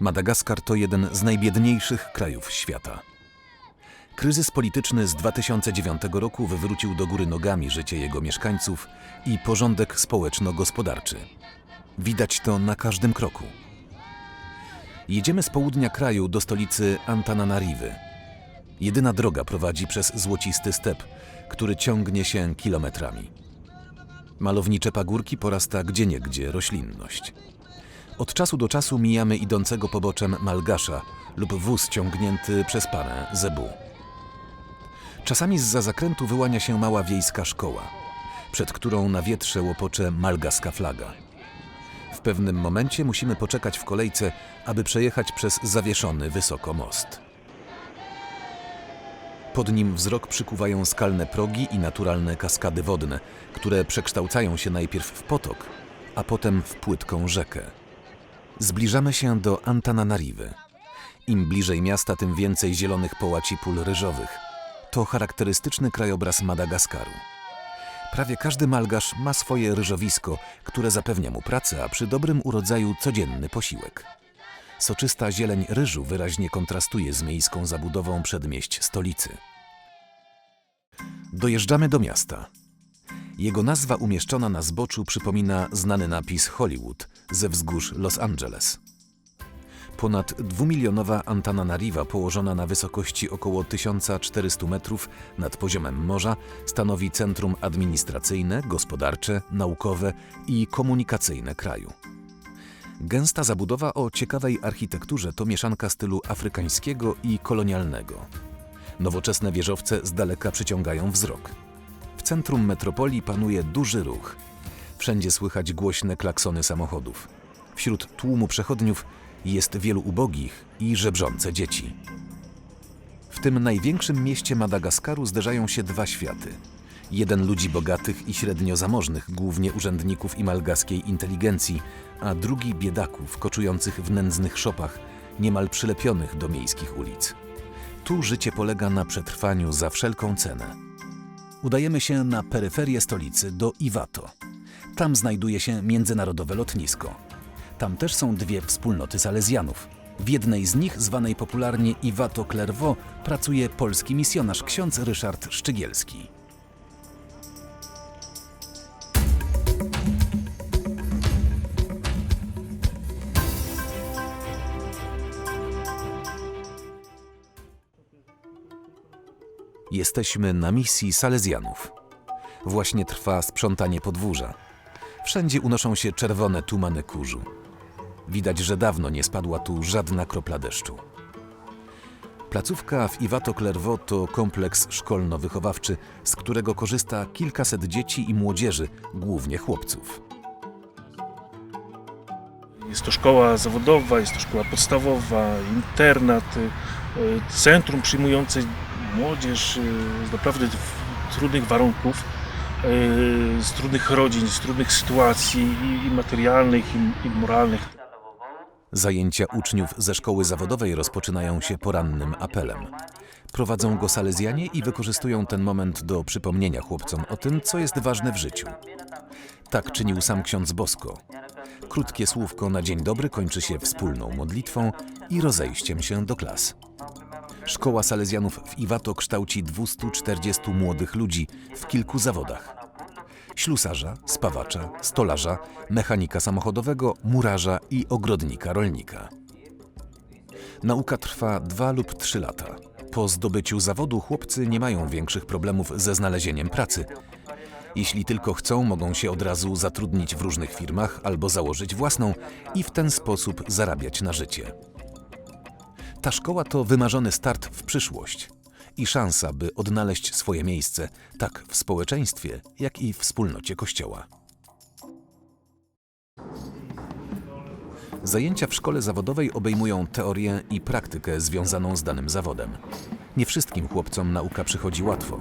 Madagaskar to jeden z najbiedniejszych krajów świata. Kryzys polityczny z 2009 roku wywrócił do góry nogami życie jego mieszkańców i porządek społeczno-gospodarczy. Widać to na każdym kroku. Jedziemy z południa kraju do stolicy Antananariwy. Jedyna droga prowadzi przez złocisty step, który ciągnie się kilometrami. Malownicze pagórki porasta gdzieniegdzie roślinność. Od czasu do czasu mijamy idącego poboczem malgasza lub wóz ciągnięty przez parę zebu. Czasami zza zakrętu wyłania się mała wiejska szkoła, przed którą na wietrze łopocze malgaska flaga. W pewnym momencie musimy poczekać w kolejce, aby przejechać przez zawieszony wysoko most. Pod nim wzrok przykuwają skalne progi i naturalne kaskady wodne, które przekształcają się najpierw w potok, a potem w płytką rzekę. Zbliżamy się do Antananariwy. Im bliżej miasta, tym więcej zielonych połaci pól ryżowych. To charakterystyczny krajobraz Madagaskaru. Prawie każdy malgasz ma swoje ryżowisko, które zapewnia mu pracę, a przy dobrym urodzaju codzienny posiłek. Soczysta zieleń ryżu wyraźnie kontrastuje z miejską zabudową przedmieść stolicy. Dojeżdżamy do miasta. Jego nazwa umieszczona na zboczu przypomina znany napis Hollywood ze wzgórz Los Angeles. Ponad dwumilionowa Antananariva położona na wysokości około 1400 metrów nad poziomem morza stanowi centrum administracyjne, gospodarcze, naukowe i komunikacyjne kraju. Gęsta zabudowa o ciekawej architekturze to mieszanka stylu afrykańskiego i kolonialnego. Nowoczesne wieżowce z daleka przyciągają wzrok. W centrum metropolii panuje duży ruch. Wszędzie słychać głośne klaksony samochodów. Wśród tłumu przechodniów jest wielu ubogich i żebrzące dzieci. W tym największym mieście Madagaskaru zderzają się dwa światy. Jeden ludzi bogatych i średnio zamożnych, głównie urzędników i malgaskiej inteligencji, a drugi biedaków koczujących w nędznych szopach, niemal przylepionych do miejskich ulic. Tu życie polega na przetrwaniu za wszelką cenę. Udajemy się na peryferię stolicy do Iwato. Tam znajduje się międzynarodowe lotnisko. Tam też są dwie wspólnoty Salezjanów. W jednej z nich, zwanej popularnie Iwato Clairvaux, pracuje polski misjonarz ksiądz Ryszard Szczygielski. Jesteśmy na misji Salezjanów. Właśnie trwa sprzątanie podwórza. Wszędzie unoszą się czerwone tumany kurzu. Widać, że dawno nie spadła tu żadna kropla deszczu. Placówka w Iwato Clairvaux to kompleks szkolno-wychowawczy, z którego korzysta kilkaset dzieci i młodzieży, głównie chłopców. Jest to szkoła zawodowa, jest to szkoła podstawowa, internat, y, centrum przyjmujące młodzież y, z naprawdę trudnych warunków, y, z trudnych rodzin, z trudnych sytuacji i, materialnych, i moralnych. Zajęcia uczniów ze szkoły zawodowej rozpoczynają się porannym apelem. Prowadzą go salezjanie i wykorzystują ten moment do przypomnienia chłopcom o tym, co jest ważne w życiu. Tak czynił sam ksiądz Bosko. Krótkie słówko na dzień dobry kończy się wspólną modlitwą i rozejściem się do klas. Szkoła Salezjanów w Iwato kształci 240 młodych ludzi w kilku zawodach. Ślusarza, spawacza, stolarza, mechanika samochodowego, murarza i ogrodnika rolnika. Nauka trwa dwa lub trzy lata. Po zdobyciu zawodu chłopcy nie mają większych problemów ze znalezieniem pracy. Jeśli tylko chcą, mogą się od razu zatrudnić w różnych firmach albo założyć własną i w ten sposób zarabiać na życie. Ta szkoła to wymarzony start w przyszłość i szansa, by odnaleźć swoje miejsce tak w społeczeństwie, jak i w wspólnocie Kościoła. Zajęcia w szkole zawodowej obejmują teorię i praktykę związaną z danym zawodem. Nie wszystkim chłopcom nauka przychodzi łatwo.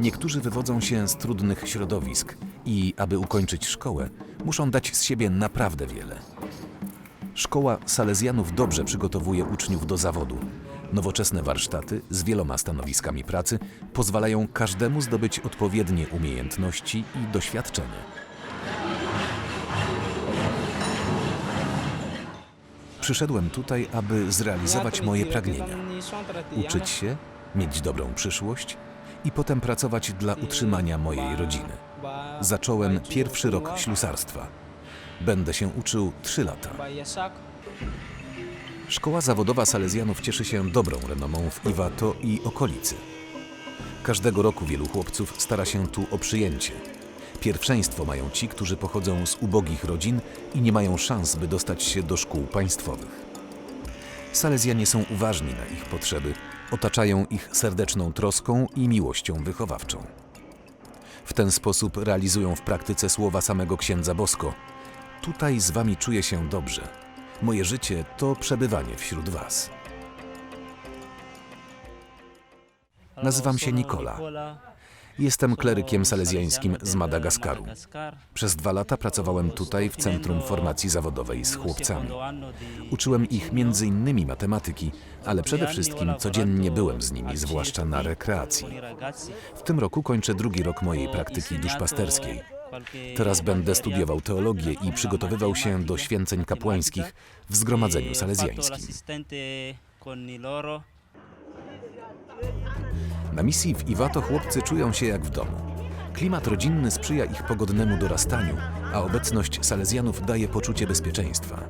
Niektórzy wywodzą się z trudnych środowisk i, aby ukończyć szkołę, muszą dać z siebie naprawdę wiele. Szkoła Salezjanów dobrze przygotowuje uczniów do zawodu. Nowoczesne warsztaty z wieloma stanowiskami pracy pozwalają każdemu zdobyć odpowiednie umiejętności i doświadczenie. Przyszedłem tutaj, aby zrealizować moje pragnienia. Uczyć się, mieć dobrą przyszłość i potem pracować dla utrzymania mojej rodziny. Zacząłem pierwszy rok ślusarstwa. Będę się uczył trzy lata. Szkoła zawodowa Salezjanów cieszy się dobrą renomą w Iwato i okolicy. Każdego roku wielu chłopców stara się tu o przyjęcie. Pierwszeństwo mają ci, którzy pochodzą z ubogich rodzin i nie mają szans, by dostać się do szkół państwowych. Salezjanie są uważni na ich potrzeby, otaczają ich serdeczną troską i miłością wychowawczą. W ten sposób realizują w praktyce słowa samego księdza Bosko. Tutaj z wami czuję się dobrze. Moje życie to przebywanie wśród was. Nazywam się Nikola. Jestem klerykiem salezjańskim z Madagaskaru. Przez dwa lata pracowałem tutaj w Centrum Formacji Zawodowej z chłopcami. Uczyłem ich między innymi matematyki, ale przede wszystkim codziennie byłem z nimi, zwłaszcza na rekreacji. W tym roku kończę drugi rok mojej praktyki duszpasterskiej. Teraz będę studiował teologię i przygotowywał się do święceń kapłańskich w Zgromadzeniu Salezjańskim. Na misji w Iwato chłopcy czują się jak w domu. Klimat rodzinny sprzyja ich pogodnemu dorastaniu, a obecność Salezjanów daje poczucie bezpieczeństwa.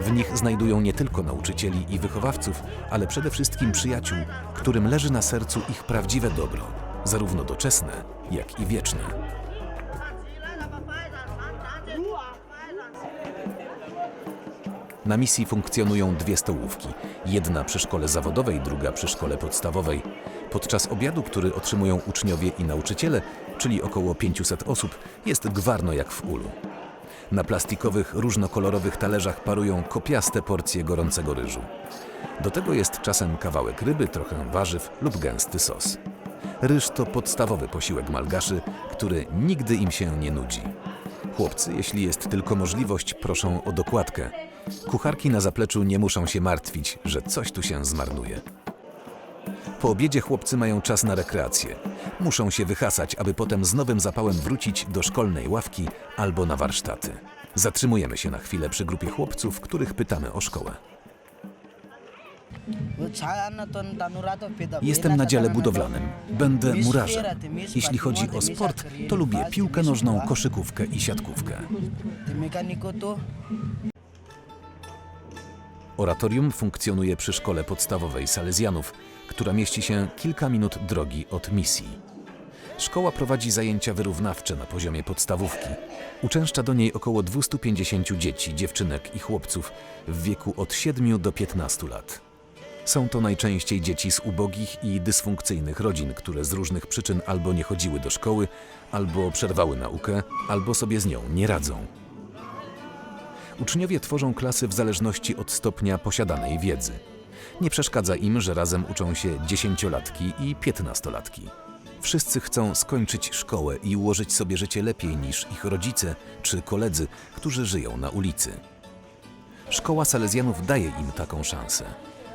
W nich znajdują nie tylko nauczycieli i wychowawców, ale przede wszystkim przyjaciół, którym leży na sercu ich prawdziwe dobro, zarówno doczesne, jak i wieczne. Na misji funkcjonują dwie stołówki. Jedna przy szkole zawodowej, druga przy szkole podstawowej. Podczas obiadu, który otrzymują uczniowie i nauczyciele, czyli około 500 osób, jest gwarno jak w ulu. Na plastikowych, różnokolorowych talerzach parują kopiaste porcje gorącego ryżu. Do tego jest czasem kawałek ryby, trochę warzyw lub gęsty sos. Ryż to podstawowy posiłek malgaszy, który nigdy im się nie nudzi. Chłopcy, jeśli jest tylko możliwość, proszą o dokładkę. Kucharki na zapleczu nie muszą się martwić, że coś tu się zmarnuje. Po obiedzie chłopcy mają czas na rekreację. Muszą się wyhasać, aby potem z nowym zapałem wrócić do szkolnej ławki albo na warsztaty. Zatrzymujemy się na chwilę przy grupie chłopców, których pytamy o szkołę. Jestem na dziale budowlanym. Będę murarzem. Jeśli chodzi o sport, to lubię piłkę nożną, koszykówkę i siatkówkę. Oratorium funkcjonuje przy szkole podstawowej Salezjanów, która mieści się kilka minut drogi od misji. Szkoła prowadzi zajęcia wyrównawcze na poziomie podstawówki. Uczęszcza do niej około 250 dzieci, dziewczynek i chłopców w wieku od 7 do 15 lat. Są to najczęściej dzieci z ubogich i dysfunkcyjnych rodzin, które z różnych przyczyn albo nie chodziły do szkoły, albo przerwały naukę, albo sobie z nią nie radzą. Uczniowie tworzą klasy w zależności od stopnia posiadanej wiedzy. Nie przeszkadza im, że razem uczą się dziesięciolatki i piętnastolatki. Wszyscy chcą skończyć szkołę i ułożyć sobie życie lepiej niż ich rodzice czy koledzy, którzy żyją na ulicy. Szkoła Salezjanów daje im taką szansę.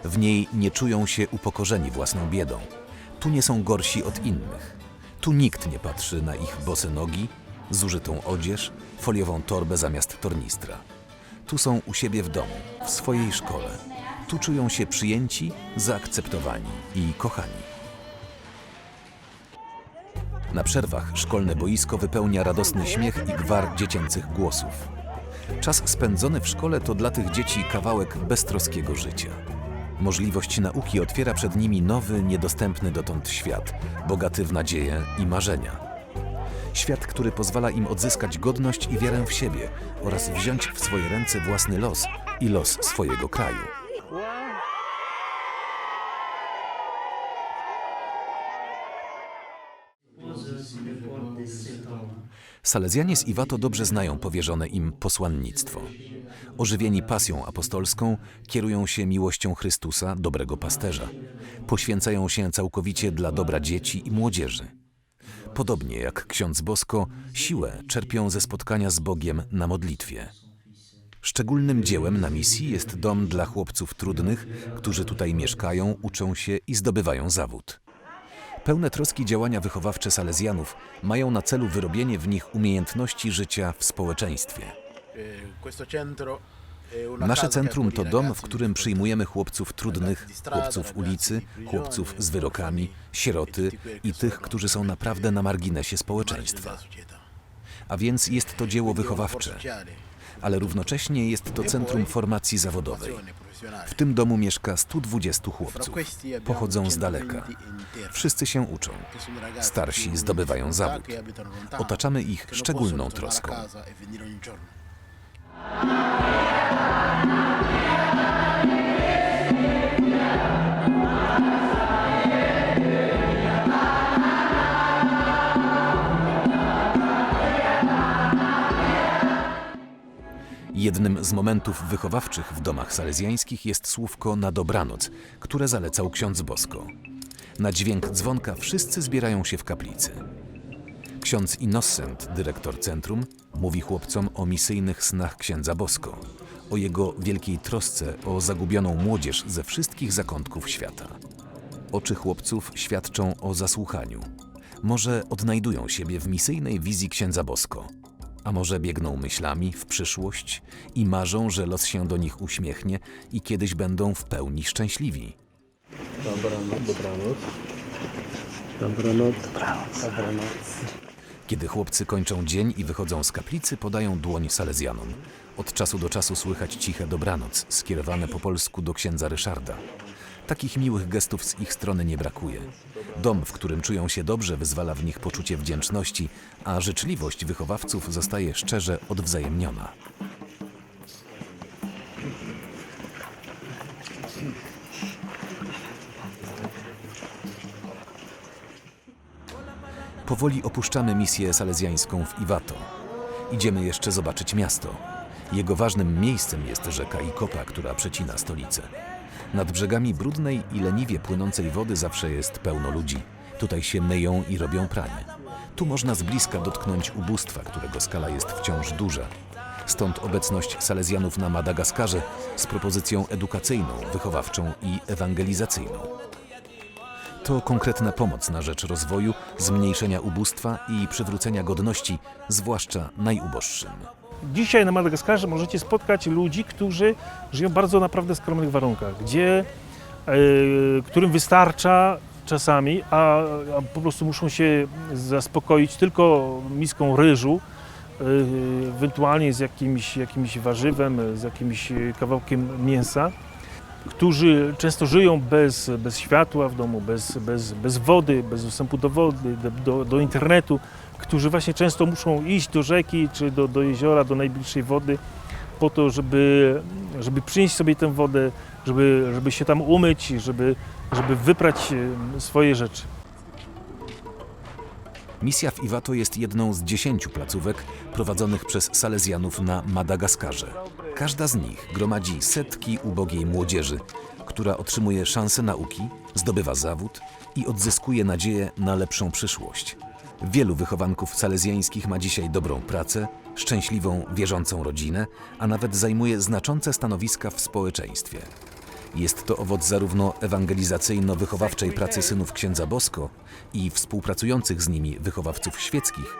W niej nie czują się upokorzeni własną biedą. Tu nie są gorsi od innych. Tu nikt nie patrzy na ich bose nogi, zużytą odzież, foliową torbę zamiast tornistra. Tu są u siebie w domu, w swojej szkole. Tu czują się przyjęci, zaakceptowani i kochani. Na przerwach szkolne boisko wypełnia radosny śmiech i gwar dziecięcych głosów. Czas spędzony w szkole to dla tych dzieci kawałek beztroskiego życia. Możliwość nauki otwiera przed nimi nowy, niedostępny dotąd świat, bogaty w nadzieję i marzenia. Świat, który pozwala im odzyskać godność i wiarę w siebie oraz wziąć w swoje ręce własny los i los swojego kraju. Salezjanie z Iwato dobrze znają powierzone im posłannictwo. Ożywieni pasją apostolską, kierują się miłością Chrystusa, dobrego pasterza. Poświęcają się całkowicie dla dobra dzieci i młodzieży. Podobnie jak ksiądz Bosko, siłę czerpią ze spotkania z Bogiem na modlitwie. Szczególnym dziełem na misji jest dom dla chłopców trudnych, którzy tutaj mieszkają, uczą się i zdobywają zawód. Pełne troski działania wychowawcze Salezjanów mają na celu wyrobienie w nich umiejętności życia w społeczeństwie. Nasze centrum to dom, w którym przyjmujemy chłopców trudnych, chłopców ulicy, chłopców z wyrokami, sieroty i tych, którzy są naprawdę na marginesie społeczeństwa. A więc jest to dzieło wychowawcze, ale równocześnie jest to centrum formacji zawodowej. W tym domu mieszka 120 chłopców. Pochodzą z daleka. Wszyscy się uczą. Starsi zdobywają zawód. Otaczamy ich szczególną troską. Jednym z momentów wychowawczych w domach salezjańskich jest słówko na dobranoc, które zalecał ksiądz Bosko. Na dźwięk dzwonka wszyscy zbierają się w kaplicy. Ksiądz Innocent, dyrektor centrum, mówi chłopcom o misyjnych snach księdza Bosko, o jego wielkiej trosce o zagubioną młodzież ze wszystkich zakątków świata. Oczy chłopców świadczą o zasłuchaniu. Może odnajdują siebie w misyjnej wizji księdza Bosko, a może biegną myślami w przyszłość i marzą, że los się do nich uśmiechnie i kiedyś będą w pełni szczęśliwi. Kiedy chłopcy kończą dzień i wychodzą z kaplicy, podają dłoń salezjanom. Od czasu do czasu słychać ciche dobranoc, skierowane po polsku do księdza Ryszarda. Takich miłych gestów z ich strony nie brakuje. Dom, w którym czują się dobrze, wyzwala w nich poczucie wdzięczności, a życzliwość wychowawców zostaje szczerze odwzajemniona. Powoli opuszczamy misję salezjańską w Iwato. Idziemy jeszcze zobaczyć miasto. Jego ważnym miejscem jest rzeka Ikopa, która przecina stolicę. Nad brzegami brudnej i leniwie płynącej wody zawsze jest pełno ludzi. Tutaj się myją i robią pranie. Tu można z bliska dotknąć ubóstwa, którego skala jest wciąż duża. Stąd obecność Salezjanów na Madagaskarze z propozycją edukacyjną, wychowawczą i ewangelizacyjną. To konkretna pomoc na rzecz rozwoju, zmniejszenia ubóstwa i przywrócenia godności, zwłaszcza najuboższym. Dzisiaj na Madagaskarze możecie spotkać ludzi, którzy żyją w bardzo naprawdę skromnych warunkach, gdzie, e, którym wystarcza czasami, a, a po prostu muszą się zaspokoić tylko miską ryżu, e, ewentualnie z jakimś, jakimś warzywem, z jakimś kawałkiem mięsa, którzy często żyją bez, bez światła w domu, bez, bez, bez wody, bez dostępu do wody, do, do, internetu, którzy właśnie często muszą iść do rzeki czy do, do jeziora, do najbliższej wody po to, żeby, żeby przynieść sobie tę wodę, żeby, żeby się tam umyć, żeby, żeby wyprać swoje rzeczy. Misja w Iwato jest jedną z dziesięciu placówek prowadzonych przez Salezjanów na Madagaskarze. Każda z nich gromadzi setki ubogiej młodzieży, która otrzymuje szansę nauki, zdobywa zawód i odzyskuje nadzieję na lepszą przyszłość. Wielu wychowanków salezjańskich ma dzisiaj dobrą pracę, szczęśliwą, wierzącą rodzinę, a nawet zajmuje znaczące stanowiska w społeczeństwie. Jest to owoc zarówno ewangelizacyjno-wychowawczej pracy synów księdza Bosko i współpracujących z nimi wychowawców świeckich,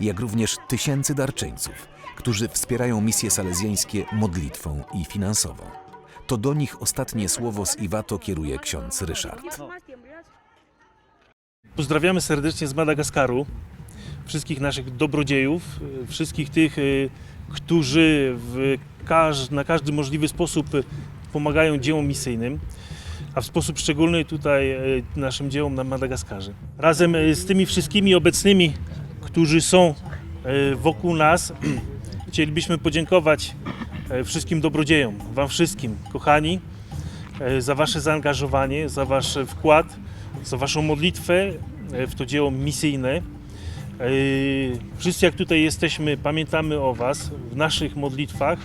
jak również tysięcy darczyńców, którzy wspierają misje salezjańskie modlitwą i finansowo. To do nich ostatnie słowo z Iwato kieruje ksiądz Ryszard. Pozdrawiamy serdecznie z Madagaskaru wszystkich naszych dobrodziejów, wszystkich tych, e, którzy każ- na każdy możliwy sposób pomagają dziełom misyjnym, a w sposób szczególny tutaj e, naszym dziełom na Madagaskarze. Razem e, z tymi wszystkimi obecnymi, którzy są wokół nas, chcielibyśmy podziękować e, wszystkim dobrodziejom, Wam wszystkim, kochani, e, za Wasze zaangażowanie, za Wasz wkład, za Waszą modlitwę e, w to dzieło misyjne. Wszyscy jak tutaj jesteśmy, pamiętamy o Was w naszych modlitwach.